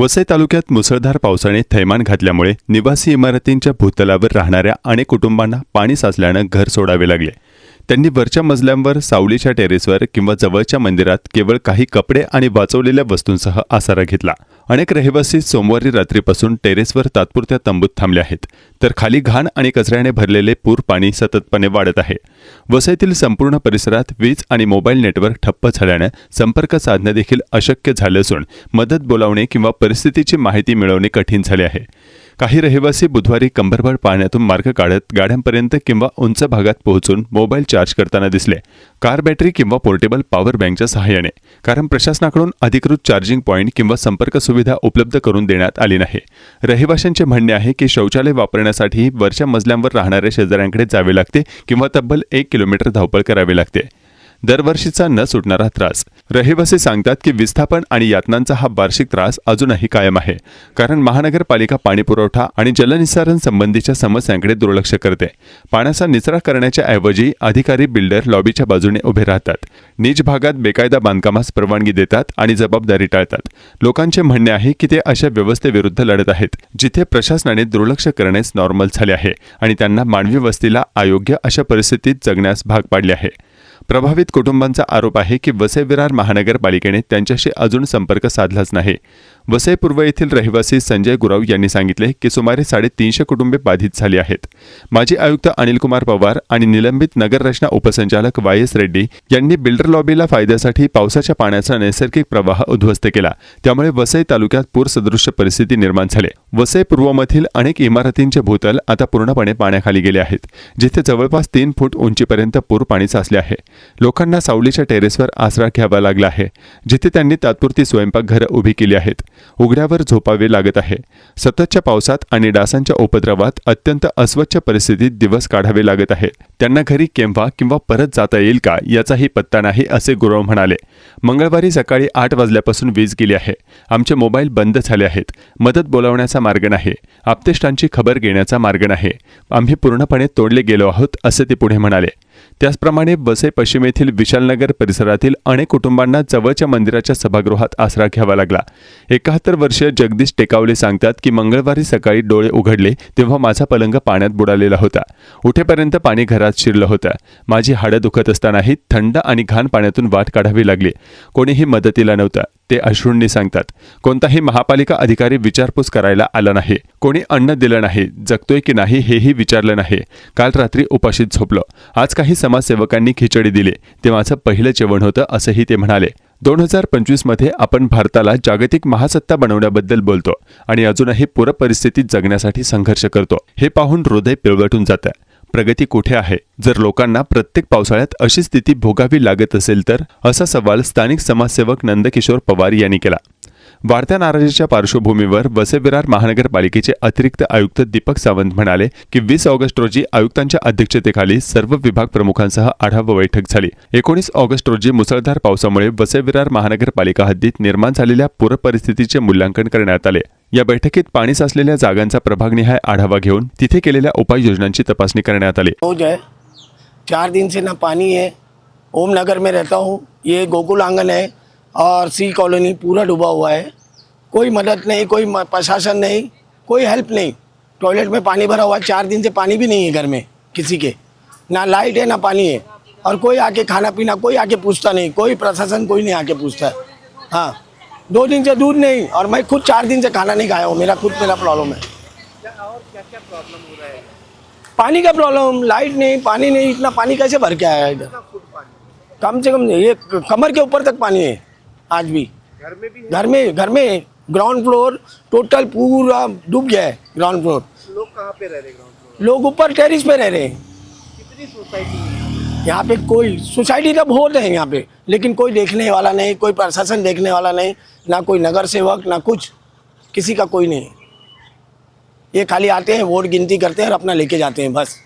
वसई तालुक्यात मुसळधार पावसाने थैमान घातल्यामुळे निवासी इमारतींच्या भूतलावर राहणाऱ्या अनेक कुटुंबांना पाणी साचल्यानं घर सोडावे लागले. त्यांनी वरच्या मजल्यांवर सावलीच्या टेरेसवर किंवा जवळच्या मंदिरात केवळ काही कपडे आणि वाचवलेल्या वस्तूंसह आसारा घेतला. अनेक रहिवासी सोमवारी रात्रीपासून टेरेसवर तात्पुरत्या तंबूत थांबले आहेत. तर खाली घाण आणि कचऱ्याने भरलेले पूर पाणी सततपणे वाढत आहे. वसईतील संपूर्ण परिसरात वीज आणि मोबाईल नेटवर्क ठप्प झाल्याने संपर्क साधणे देखील अशक्य झाले असून मदत बोलावणे किंवा परिस्थितीची माहिती मिळवणे कठीण झाले आहे. काही रहिवासी बुधवारी कंबरभर पाण्यातून मार्ग काढत गाड्यांपर्यंत किंवा उंच भागात पोहोचून मोबाईल चार्ज करताना दिसले. कार बॅटरी किंवा पोर्टेबल पॉवर बँकच्या सहाय्याने कारण प्रशासनाकडून अधिकृत चार्जिंग पॉईंट किंवा संपर्क सुविधा उपलब्ध करून देण्यात आली नाही. रहिवाशांचे म्हणणे आहे की शौचालय वापरण्यासाठी वरच्या मजल्यांवर राहणाऱ्या शेजाऱ्यांकडे जावे लागते किंवा तब्बल एक किलोमीटर धावपळ करावी लागते. दरवर्षीचा न सुटणारा त्रास. रहिवासी सांगतात की विस्थापन आणि यातनांचा हा वार्षिक त्रास अजूनही कायम आहे. कारण महानगरपालिका पाणीपुरवठा आणि जलनिस्सारण संबंधीच्या समस्यांकडे दुर्लक्ष करते. पाण्याचा निचरा करण्याच्या ऐवजी अधिकारी बिल्डर लॉबीच्या बाजूने उभे राहतात. निज भागात बेकायदा बांधकामास परवानगी देतात आणि जबाबदारी टाळतात. लोकांचे म्हणणे आहे की ते अशा व्यवस्थेविरुद्ध लढत आहेत जिथे प्रशासनाने दुर्लक्ष करण्यास नॉर्मल झाले आहे आणि त्यांना मानवी वस्तीला अयोग्य अशा परिस्थितीत जगण्यास भाग पाडले आहे. प्रभावित कुटुंबांचा आरोप आहे की वसई विरार महानगरपालिकेने त्यांच्याशी अजून संपर्क साधलाच नाही. वसई पूर्व येथील रहिवासी संजय गुराव यांनी सांगितले की सुमारे साडेतीनशे कुटुंबे बाधित झाली आहेत. माजी आयुक्त अनिलकुमार पवार आणि निलंबित नगररचना उपसंचालक वाय एस रेड्डी यांनी बिल्डर लॉबीला फायद्यासाठी पावसाच्या पाण्याचा नैसर्गिक प्रवाह उद्ध्वस्त केला. त्यामुळे वसई तालुक्यात पूरसदृश्य परिस्थिती निर्माण झाली. वसई पूर्वमधील अनेक इमारतींचे भूतल आता पूर्णपणे पाण्याखाली गेले आहेत जिथे जवळपास तीन फूट उंचीपर्यंत पूर पाणी साचले आहे. लोकांना सावलीच्या टेरेसवर आसरा घ्यावा लागला आहे जिथे त्यांनी तात्पुरती स्वयंपाकघरं उभी केली आहेत. उघड्यावर झोपावे लागत आहे. सततच्या पावसात आणि डासांच्या उपद्रवात अत्यंत अस्वच्छ परिस्थितीत दिवस काढावे लागत आहे. त्यांना घरी केव्हा किंवा परत जाता येईल का याचाही पत्ता नाही असे गुरव म्हणाले. मंगळवारी सकाळी आठ वाजल्यापासून वीज गेली आहे. आमचे मोबाईल बंद झाले आहेत. मदत बोलावण्याचा मार्ग नाही. आप्तेष्टांची खबर घेण्याचा मार्ग नाही. आम्ही पूर्णपणे तोडले गेलो आहोत असे ते पुढे म्हणाले. त्याचप्रमाणे वसई पश्चिम येथील विशालनगर परिसरातील अनेक कुटुंबांना जवळच्या मंदिराच्या सभागृहात आसरा घ्यावा लागला. एकाहत्तर वर्षीय जगदीश टेकावले सांगतात की मंगळवारी सकाळी डोळे उघडले तेव्हा माझा पलंग पाण्यात बुडालेला होता. उठेपर्यंत पाणी घरात शिरलं होतं. माझी हाडं दुखत असतानाही थंड आणि घाण पाण्यातून वाट काढावी लागली. कोणीही मदतीला नव्हतं. ते अश्रूंनी सांगतात. कोणताही महापालिका अधिकारी विचारपूस करायला आला नाही. कोणी अन्न दिलं नाही जगतोय की नाही हेही विचारलं नाही. काल रात्री उपाशीत झोपलं. आज काही समाजसेवकांनी खिचडी दिली. ते माझं पहिलं जेवण होतं असंही ते म्हणाले. दोन हजार पंचवीसमध्ये आपण भारताला जागतिक महासत्ता बनवण्याबद्दल बोलतो आणि अजूनही पूर परिस्थितीत जगण्यासाठी संघर्ष करतो. हे पाहून हृदय पिळवटून जातं. प्रगती कुठे आहे? जर लोकांना प्रत्येक पावसाळ्यात अशी स्थिती भोगावी लागत असेल तर असा सवाल स्थानिक समाजसेवक नंदकिशोर पवार यांनी केला. वाढत्या नाराजीच्या पार्श्वभूमीवर वसई विरार महानगरपालिकेचे अतिरिक्त आयुक्त दीपक सावंत म्हणाले की वीस ऑगस्ट रोजी आयुक्तांच्या अध्यक्षतेखाली सर्व विभाग प्रमुखांसह आढावा बैठक झाली. एकोणीस ऑगस्ट रोजी मुसळधार पावसामुळे वसई विरार महानगरपालिका हद्दीत निर्माण झालेल्या पूरपरिस्थितीचे मूल्यांकन करण्यात आले. या बैठकीत पाणी साचलेल्या जागांचा प्रभागनिहाय आढावा घेऊन तिथे केलेल्या उपाययोजनांची तपासणी करण्यात आली. हो रोज है चार दिन से ना पानी है. ओम नगर में रहता हूँ. ये गोकुल आंगन है और सी कॉलोनी पूरा डूबा हुआ है. कोई मदद नहीं कोई म- प्रशासन नहीं कोई हेल्प नहीं. टॉयलेट में पानी भरा हुआ है. चार दिन से पानी भी नहीं है घर में किसी के. ना लाइट है ना पानी है. और कोई आके खाना पीना कोई आके पूछता नहीं. कोई प्रशासन कोई नहीं आके पूछता है. हाँ। दो दिन से दूध नहीं और मैं खुद चार दिन से खाना नहीं खाया हूँ। मेरा खुद मेरा प्रॉब्लम है। पानी का प्रॉब्लम लाइट नहीं पानी नहीं इतना पानी कैसे भर के आया है इधर? कम से कम ये कमर के ऊपर तक पानी है आज भी। घर में भी घर में घर में ग्राउंड फ्लोर टोटल पूरा डूब गया है ग्राउंड फ्लोर लोग कहाँ पे रह रहे ग्राउंड फ्लोर लोग ऊपर टेरिस पे रह रहे हैं। कितनी सोसाइटी है? यहाँ पे कोई सोसाइटी तो बहुत है यहाँ पे, लेकिन कोई देखने वाला नहीं, कोई प्रशासन देखने वाला नहीं, ना कोई नगर सेवक, ना कुछ, किसी का कोई नहीं। ये खाली आते हैं, वोट गिनती करते हैं और अपना लेके जाते हैं, बस।